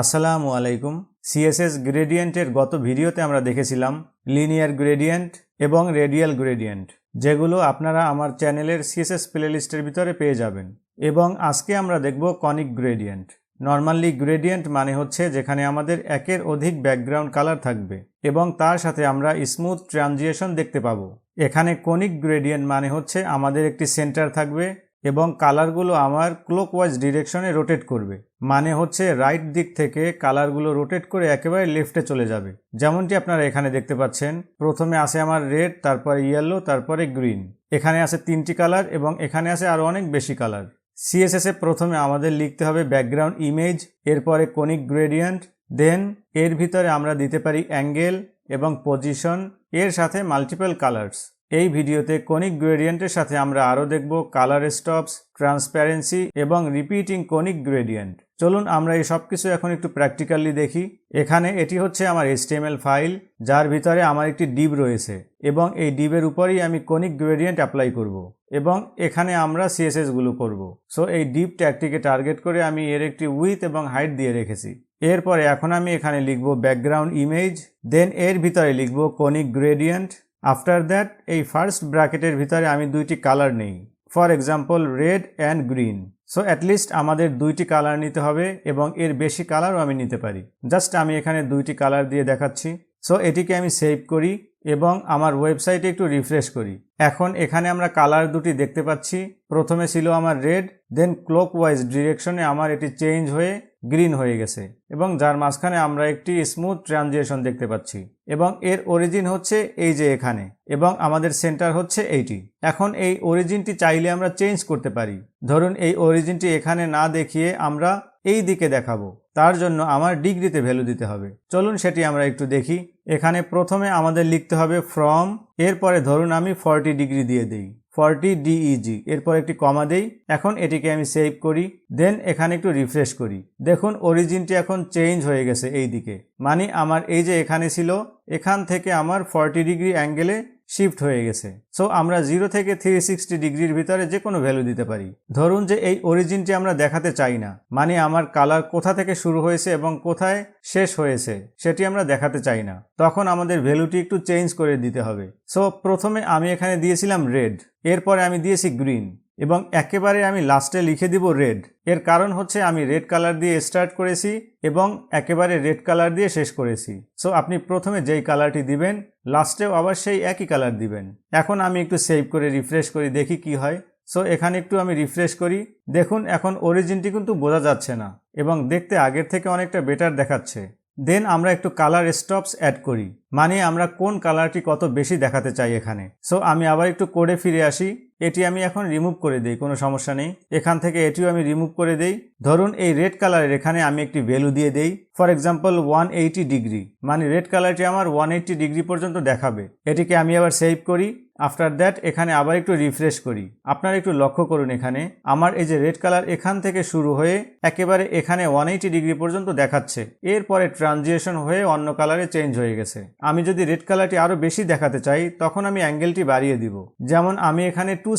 আসসালামু আলাইকুম। সিএসএস গ্রেডিয়েন্টের গত ভিডিওতে আমরা দেখেছিলাম লিনিয়ার গ্রেডিয়েন্ট এবং রেডিয়াল গ্রেডিয়েন্ট যেগুলো আপনারা আমার চ্যানেলের সিএসএস প্লেলিস্টের ভিতরে পেয়ে যাবেন। এবং আজকে আমরা দেখব কনিক গ্রেডিয়েন্ট নর্মালি গ্রেডিয়েন্ট মানে হচ্ছে যেখানে আমাদের একের অধিক ব্যাকগ্রাউন্ড কালার থাকবে এবং তার সাথে আমরা স্মুথ ট্রানজিয়েশন দেখতে পাবো। এখানে কনিক গ্রেডিয়েন্ট মানে হচ্ছে আমাদের একটি সেন্টার থাকবে এবং কালারগুলো আমার ক্লোকওয়াইজ ডিরেকশনে রোটেট করবে। মানে হচ্ছে রাইট দিক থেকে কালারগুলো রোটেট করে একেবারে লেফটে চলে যাবে। যেমনটি আপনারা এখানে দেখতে পাচ্ছেন, প্রথমে আসে আমার রেড তারপরে ইয়েলো তারপরে গ্রিন এখানে আছে তিনটি কালার এবং এখানে আছে আরও অনেক বেশি কালার। সিএসএস প্রথমে আমাদের লিখতে হবে ব্যাকগ্রাউন্ড ইমেজ এরপরে কনিক গ্রেডিয়েন্ট দেন এর ভিতরে আমরা দিতে পারি অ্যাঙ্গেল এবং পজিশন এর সাথে মাল্টিপল কালার্স এই ভিডিওতে কনিক গ্রেডিয়েন্টের সাথে আমরা আরও দেখব কালার স্টপস ট্রান্সপ্যারেন্সি এবং রিপিটিং কনিক গ্রেডিয়েন্ট চলুন আমরা এই সব কিছু এখন একটু প্র্যাকটিক্যালি দেখি এখানে এটি হচ্ছে আমার এইচটিএমএল ফাইল যার ভিতরে আমার একটি ডিব রয়েছে এবং এই ডিবের উপরেই আমি কনিক গ্রেডিয়েন্ট অ্যাপ্লাই করব। এবং এখানে আমরা সিএসএসগুলো করব। সো এই ডিপ ট্যাগটিকে টার্গেট করে আমি এর একটি উইথ এবং হাইট দিয়ে রেখেছি এরপরে এখন আমি এখানে লিখব ব্যাকগ্রাউন্ড ইমেজ দেন এর ভিতরে লিখব কনিক গ্রেডিয়েন্ট আফটার দ্যাট এই ফার্স্ট ব্র্যাকেটের ভিতরে আমি দুইটি কালার নেই। For example red and green so at least আমাদের দুইটি কালার নিতে হবে এবং এর বেশি কালারও আমি নিতে পারি। জাস্ট আমি এখানে দুইটি কালার দিয়ে দেখাচ্ছি। সো এটিকে আমি সেভ করি এবং আমার ওয়েবসাইটে একটু রিফ্রেশ করি। এখন এখানে আমরা কালার দুটি দেখতে পাচ্ছি। প্রথমে ছিল আমার রেড দেন ক্লোক ওয়াইজ ডিরেকশনে আমার এটি চেঞ্জ হয়ে গ্রিন হয়ে গেছে এবং যার মাঝখানে আমরা একটি স্মুথ ট্রানজিশন দেখতে পাচ্ছি এবং এর অরিজিন হচ্ছে এই যে এখানে এবং আমাদের সেন্টার হচ্ছে এইটি। এখন এই অরিজিনটি চাইলে আমরা চেঞ্জ করতে পারি। ধরুন এই অরিজিনটি এখানে না দেখিয়ে আমরা এই দিকে দেখাবো। তার জন্য আমার ডিগ্রিতে ভ্যালু দিতে হবে। চলুন সেটি আমরা একটু দেখি। এখানে প্রথমে আমাদের লিখতে হবে ফ্রম, এরপরে ধরুন আমি ফর্টি ডিগ্রি দিয়ে দিই। ফর্টি ডিইজি এরপর একটি কমা দেই, এখন এটিকে আমি সেভ করি দেন এখানে একটু রিফ্রেশ করি। দেখুন অরিজিনটি এখন চেঞ্জ হয়ে গেছে এই দিকে মানে আমার এই যে এখানে ছিল, এখান থেকে আমার ফর্টি ডিগ্রি অ্যাঙ্গেলে শিফট হয়ে গেছে। সো আমরা জিরো থেকে থ্রি সিক্সটি ডিগ্রির ভিতরে যে কোনো ভ্যালু দিতে পারি। ধরুন যে এই অরিজিনটি আমরা দেখাতে চাই না। মানে আমার কালার কোথা থেকে শুরু হয়েছে এবং কোথায় শেষ হয়েছে, সেটি আমরা দেখাতে চাই না। তখন আমাদের ভ্যালুটি একটু চেঞ্জ করে দিতে হবে। সো প্রথমে আমি এখানে দিয়েছিলাম রেড এরপরে আমি দিয়েছি গ্রিন এবং একেবারে আমি লাস্টে লিখে দিব রেড। এর কারণ হচ্ছে আমি রেড কালার দিয়ে স্টার্ট করেছি এবং একেবারে রেড কালার দিয়ে শেষ করেছি। সো আপনি প্রথমে যেই কালারটি দিবেন, লাস্টেও আবার সেই একই কালার দিবেন। এখন আমি একটু সেভ করে রিফ্রেশ করি, দেখি কি হয়। সো এখানে একটু আমি রিফ্রেশ করি। দেখুন, এখন অরিজিনটি কিন্তু বোঝা যাচ্ছে না এবং দেখতে আগের থেকে অনেকটা বেটার দেখাচ্ছে। দেন আমরা একটু কালার স্টপস অ্যাড করি মানে আমরা কোন কালারটি কত বেশি দেখাতে চাই এখানে। সো আমি আবার একটু কোডে ফিরে আসি, এটি আমি এখন রিমুভ করে দিই, কোনো সমস্যা নেই। এখান থেকে এটিও আমি রিমুভ করে দেই। ধরুন এই রেড কালারের এখানে আমি একটি ভ্যালু দিয়ে দেই ফর এক্সাম্পল ওয়ান ডিগ্রি মানে রেড কালারটি আমার ওয়ান ডিগ্রি পর্যন্ত দেখাবে। এটিকে আমি আবার সেভ করি আফটার দ্যাট এখানে আবার একটু রিফ্রেশ করি। আপনারা একটু লক্ষ্য করুন এখানে। আমার এই যে রেড কালার এখান থেকে শুরু হয়ে একেবারে এখানে ওয়ান ডিগ্রি পর্যন্ত দেখাচ্ছে। এরপরে ট্রানজিশন হয়ে অন্য কালারে চেঞ্জ হয়ে গেছে। আমি যদি রেড কালারটি আরও বেশি দেখাতে চাই, তখন আমি অ্যাঙ্গেলটি বাড়িয়ে দিব। যেমন আমি এখানে টু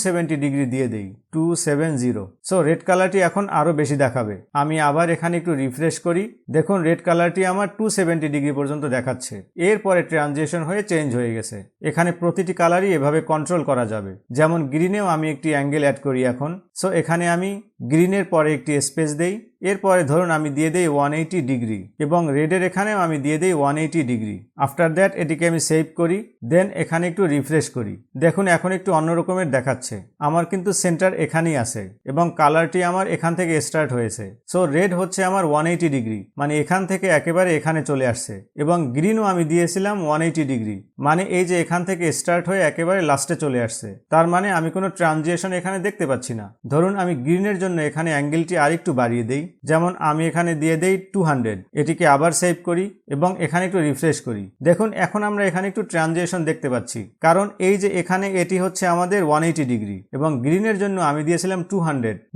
ডিগ্রি দিয়ে দিই two seven zero so red কালারটি এখন আরও বেশি দেখাবে। আমি আবার এখানে একটু রিফ্রেশ করি। দেখুন রেড কালারটি আমার টু ডিগ্রি পর্যন্ত দেখাচ্ছে। এরপরে ট্রানজিশন হয়ে চেঞ্জ হয়ে গেছে। এখানে প্রতিটি কালারই এভাবে কন্ট্রোল করা যাবে। যেমন গ্রিনেও আমি একটি অ্যাঙ্গেল অ্যাড করি এখন। সো এখানে আমি গ্রিনের পরে একটি স্পেস দেই এরপরে ধরুন আমি দিয়ে দেই ওয়ান এইটি ডিগ্রি এবং রেডের এখানেও আমি দিয়ে দেই one eighty degree. After that এটিকে আমি সেভ করি, দেন এখানে একটু রিফ্রেশ করি। দেখুন এখন একটু অন্য রকমের দেখাচ্ছে। আমার কিন্তু সেন্টার এখানেই আছে এবং কালারটি আমার এখান থেকে স্টার্ট হয়েছে। সো রেড হচ্ছে আমার ওয়ান এইটি ডিগ্রি মানে এখান থেকে একেবারে এখানে চলে আসছে এবং গ্রিনও আমি দিয়েছিলাম ওয়ান এইটি ডিগ্রি মানে এই যে এখান থেকে স্টার্ট হয়ে একেবারে লাস্টে চলে আসছে। তার মানে আমি কোনো ট্রানজিশন এখানে দেখতে পাচ্ছি না। ধরুন আমি গ্রিনের জন্য এখানে অ্যাঙ্গেলটি আরেকটু বাড়িয়ে দেই। যেমন আমি এখানে দিয়ে দেই টু হান্ড্রেড এটিকে আবার সেভ করি এবং এখানে একটু রিফ্রেশ করি। দেখুন, এখন আমরা এখানে একটু ট্রানজিশন দেখতে পাচ্ছি। কারণ এই যে এখানে এটি হচ্ছে আমাদের ওয়ান ডিগ্রি এবং গ্রিনের জন্য আমি দিয়েছিলাম টু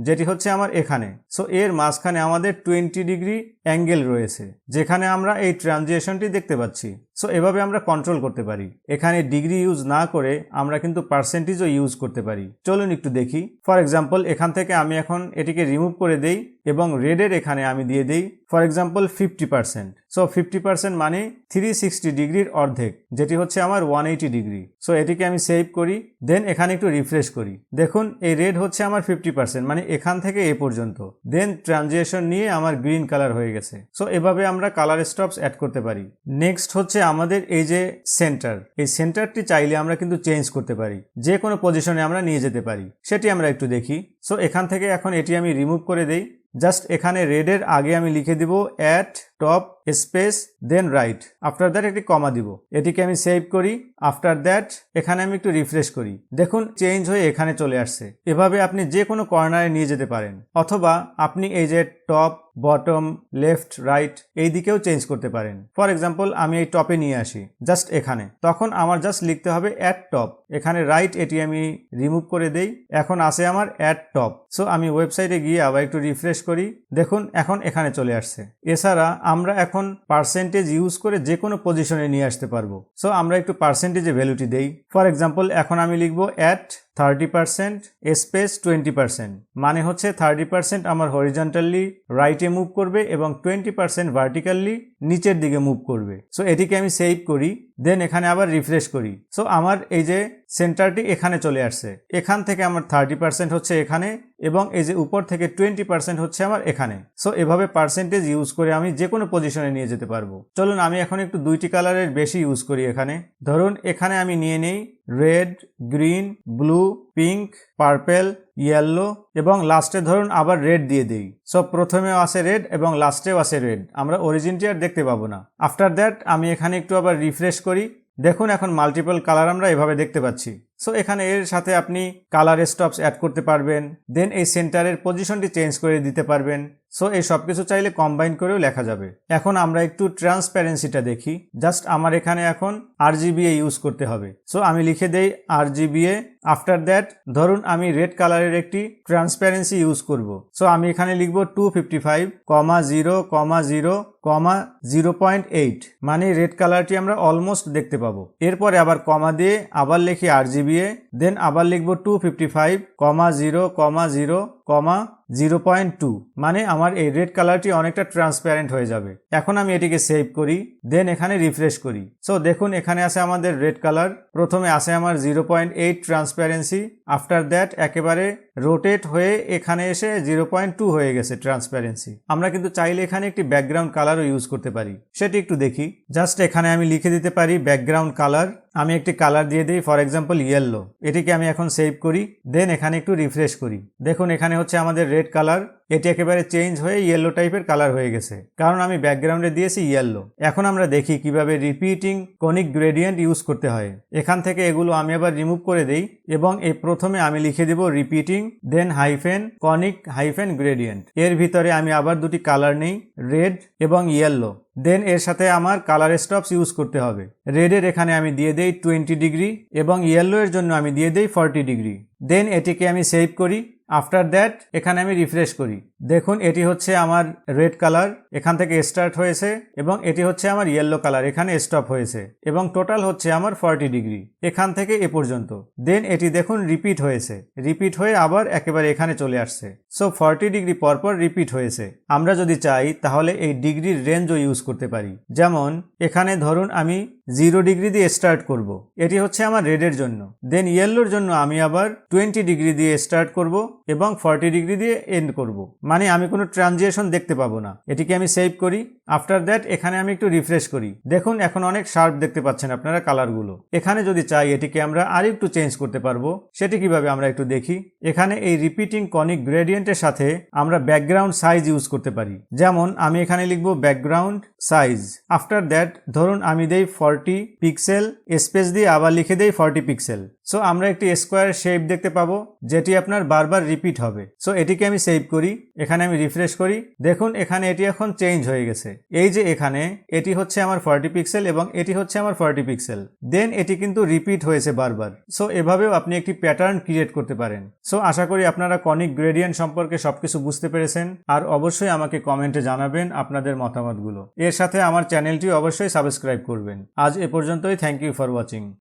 যেটি হচ্ছে আমার এখানে। সো এর মাঝখানে আমাদের টোয়েন্টি ডিগ্রি অ্যাঙ্গেল রয়েছে, যেখানে আমরা এই ট্রানজিশনটি দেখতে পাচ্ছি। সো এভাবে আমরা কন্ট্রোল করতে পারি। এখানে ডিগ্রি ইউজ না করে আমরা কিন্তু পার্সেন্টেজও ইউজ করতে পারি। চলুন একটু দেখি। ফর এক্সাম্পল এখান থেকে আমি এখন এটিকে রিমুভ করে দেই। এবং রেডের এখানে আমি দিয়ে দিই for example fifty percent so fifty percent মানে থ্রি সিক্সটি ডিগ্রির অর্ধেক, যেটি হচ্ছে আমার ওয়ান এইটি ডিগ্রি সো এটিকে আমি সেভ করি দেন এখানে একটু রিফ্রেশ করি। দেখুন, এই রেড হচ্ছে আমার ফিফটি পার্সেন্ট মানে এখান থেকে এ পর্যন্ত। দেন ট্রানজিশন নিয়ে আমার গ্রিন কালার হয়ে গেছে। সো এভাবে আমরা কালার স্টপস অ্যাড করতে পারি। নেক্সট হচ্ছে আমাদের এই যে সেন্টার এই সেন্টারটি চাইলে আমরা কিন্তু চেঞ্জ করতে পারি। যে কোনো পজিশনে আমরা নিয়ে যেতে পারি। সেটি আমরা একটু দেখি। সো এখান থেকে এখন এটি আমি রিমুভ করে দেই। জাস্ট এখানে রেডের আগে আমি লিখে দিব at top space then right after that একটি কমা দিব। এটিকে আমি সেভ করি। আফটার দ্যাট এখানে আমি একটু রিফ্রেশ করি। দেখুন চেঞ্জ হয়ে এখানে চলে আসছে। এভাবে আপনি যে কোনো কর্নারে নিয়ে যেতে পারেন। অথবা আপনি এই যে টপ বটম লেফট রাইট এই দিকেও চেঞ্জ করতে পারেন। ফর এক্সাম্পল আমি এই টপে নিয়ে আসি জাস্ট এখানে। তখন আমার জাস্ট লিখতে হবে অ্যাট টপ এখানে রাইট এটি আমি রিমুভ করে দেই। এখন আসে আমার অ্যাট টপ সো আমি ওয়েবসাইটে গিয়ে আবার একটু রিফ্রেশ করি। দেখুন, এখন এখানে চলে আসছে। এছাড়া আমরা এখন পার্সেন্টেজ ইউজ করে যে কোনো পজিশনে নিয়ে আসতে পারব। সো আমরা একটু পার্সেন্টেজে ভ্যালুটি দেই। ফর এক্সাম্পল এখন আমি লিখব at thirty percent space twenty percent মানে হচ্ছে থার্টি পার্সেন্ট আমার হরিজন্টালি রাইটে মুভ করবে এবং টোয়েন্টি পার্সেন্ট ভার্টিক্যালি নিচের দিকে মুভ করবে। সো এটিকে আমি সেভ করি দেন এখানে আবার রিফ্রেশ করি। সো আমার এই যে সেন্টারটি এখানে চলে আসছে। এখান থেকে আমার থার্টি পার্সেন্ট হচ্ছে এখানে এবং এই যে উপর থেকে টোয়েন্টি পার্সেন্ট হচ্ছে আমার এখানে। সো এভাবে পার্সেন্টেজ ইউজ করে আমি যে কোনো পজিশনে নিয়ে যেতে পারব। চলুন, আমি এখন একটু দুইটি কালারের বেশি ইউজ করি এখানে। ধরুন, এখানে আমি নিয়ে নেই red, green, blue, pink, purple, yellow এবং লাস্টে ধরুন আবার রেড দিয়ে দিই। সো প্রথমেও আসে রেড এবং লাস্টেও আসে রেড। আমরা অরিজিনটি আর দেখতে পাবো না। আফটার দ্যাট আমি এখানে একটু আবার রিফ্রেশ করি। দেখুন এখন মাল্টিপল কালার আমরা এভাবে দেখতে পাচ্ছি। সো এখানে এর সাথে আপনি কালার স্টপস অ্যাড করতে পারবেন। দেন এই সেন্টারের পজিশনটি চেঞ্জ করে দিতে পারবেন। সো এই সব কিছু চাইলে কম্বাইন করেও লেখা যাবে। এখন আমরা একটু ট্রান্সপ্যারেন্সিটা দেখি। জাস্ট আমার এখানে এখন আর ইউজ করতে হবে। সো আমি লিখে দেই আর আফটার দ্যাট ধরুন আমি রেড কালারের একটি ট্রান্সপ্যারেন্সি ইউজ করব। সো আমি এখানে লিখব two fifty five comma zero comma zero comma zero point eight মানে রেড কালারটি আমরা অলমোস্ট দেখতে পাবো। এরপরে আবার কমা দিয়ে আবার লিখি আর জিবিএ দেন আবার লিখব two fifty five comma zero comma zero comma zero point two মানে আমার এই রেড কালারটি অনেকটা ট্রান্সপ্যারেন্ট হয়ে যাবে। এখন আমি এটিকে সেভ করি দেন এখানে রিফ্রেশ করি। সো দেখুন, এখানে আছে আমাদের রেড কালার। প্রথমে আছে আমার zero point eight transparency after that একেবারে রোটেট হয়ে এখানে এসে জিরো পয়েন্ট টু হয়ে গেছে ট্রান্সপারেন্সি আমরা কিন্তু চাইলে এখানে একটি ব্যাকগ্রাউন্ড কালারও ইউজ করতে পারি। সেটি একটু দেখি। জাস্ট এখানে আমি লিখে দিতে পারি ব্যাকগ্রাউন্ড কালার আমি একটি কালার দিয়ে দিই ফর এক্সাম্পল ইয়েলো এটিকে আমি এখন সেভ করি দেন এখানে একটু রিফ্রেশ করি। দেখুন, এখানে হচ্ছে আমাদের রেড কালার এটি একেবারে চেঞ্জ হয়ে ইয়েলো টাইপের কালার হয়ে গেছে। কারণ আমি ব্যাকগ্রাউন্ডে দিয়েছি ইয়েলো এখন আমরা দেখি কীভাবে রিপিটিং কনিক গ্রেডিয়েন্ট ইউজ করতে হয়। এখান থেকে এগুলো আমি আবার রিমুভ করে দেই এবং এই প্রথমে আমি লিখে দেব repeating then hyphen conic hyphen gradient এর ভিতরে আমি আবার দুটি কালার নেই রেড এবং ইয়েলো দেন এর সাথে আমার কালার স্টপস ইউজ করতে হবে। রেডের এখানে আমি দিয়ে দেই টোয়েন্টি ডিগ্রি এবং ইয়েলো এর জন্য আমি দিয়ে দেই ফর্টি ডিগ্রি দেন এটিকে আমি সেভ করি। আফটার দ্যাট এখানে আমি রিফ্রেশ করি। দেখুন, এটি হচ্ছে আমার রেড কালার, এখান থেকে স্টার্ট হয়েছে, এবং এটি হচ্ছে আমার ইয়েলো কালার, এখানে স্টপ হয়েছে, এবং টোটাল হচ্ছে আমার ফর্টি ডিগ্রি এখান থেকে এ পর্যন্ত। দেন এটি দেখুন রিপিট হয়েছে রিপিট হয়ে আবার একেবারে এখানে চলে আসছে। সো ফর্টি ডিগ্রি পরপর রিপিট হয়েছে। আমরা যদি চাই, তাহলে এই ডিগ্রির রেঞ্জও ইউজ করতে পারি। যেমন, এখানে ধরুন, আমি জিরো ডিগ্রি দিয়ে স্টার্ট করব। এটি হচ্ছে আমার রেডের জন্য। দেন ইয়েলোর জন্য আমি আবার টোয়েন্টি ডিগ্রি দিয়ে স্টার্ট করব। এবং ফর্টি ডিগ্রি দিয়ে এন্ড করব। মানে আমি কোনো ট্রানজিশন দেখতে পাবো না। এটিকে আমি সেভ করি। আফটার দ্যাট এখানে আমি একটু রিফ্রেশ করি। দেখুন, এখন অনেক শার্প দেখতে পাচ্ছেন আপনারা কালারগুলো এখানে যদি চাই, এটিকে আমরা আর একটু চেঞ্জ করতে পারব। সেটি কীভাবে আমরা একটু দেখি। এখানে এই রিপিটিং কনিক গ্রেডিয়েন্টের সাথে আমরা ব্যাকগ্রাউন্ড সাইজ ইউজ করতে পারি। যেমন, আমি এখানে লিখব ব্যাকগ্রাউন্ড সাইজ আফটার দ্যাট ধরুন, আমি দেই ফর্টি পিক্সেল স্পেস দিয়ে আবার লিখে দেই ফর্টি পিক্সেল সো আমরা একটি স্কোয়ার শেপ দেখতে পাবো, যেটি আপনার বারবার রিপিট হবে। সো এটিকে আমি সেভ করি, এখানে আমি রিফ্রেশ করি। দেখুন, এখানে এটি এখন চেঞ্জ হয়ে গেছে। এই যে এখানে, এটি হচ্ছে আমার ফর্টি পিক্সেল এবং এটি হচ্ছে আমার ফর্টি পিক্সেল দেন এটি কিন্তু রিপিট হয়েছে বারবার। সো এভাবেও আপনি একটি প্যাটার্ন ক্রিয়েট করতে পারেন। সো আশা করি আপনারা কনিক গ্রেডিয়েন্ট সম্পর্কে সবকিছু বুঝতে পেরেছেন। আর অবশ্যই আমাকে কমেন্টে জানাবেন আপনাদের মতামতগুলো। এর সাথে আমার চ্যানেলটি অবশ্যই সাবস্ক্রাইব করবেন। আজ এ পর্যন্তই। Thank you for watching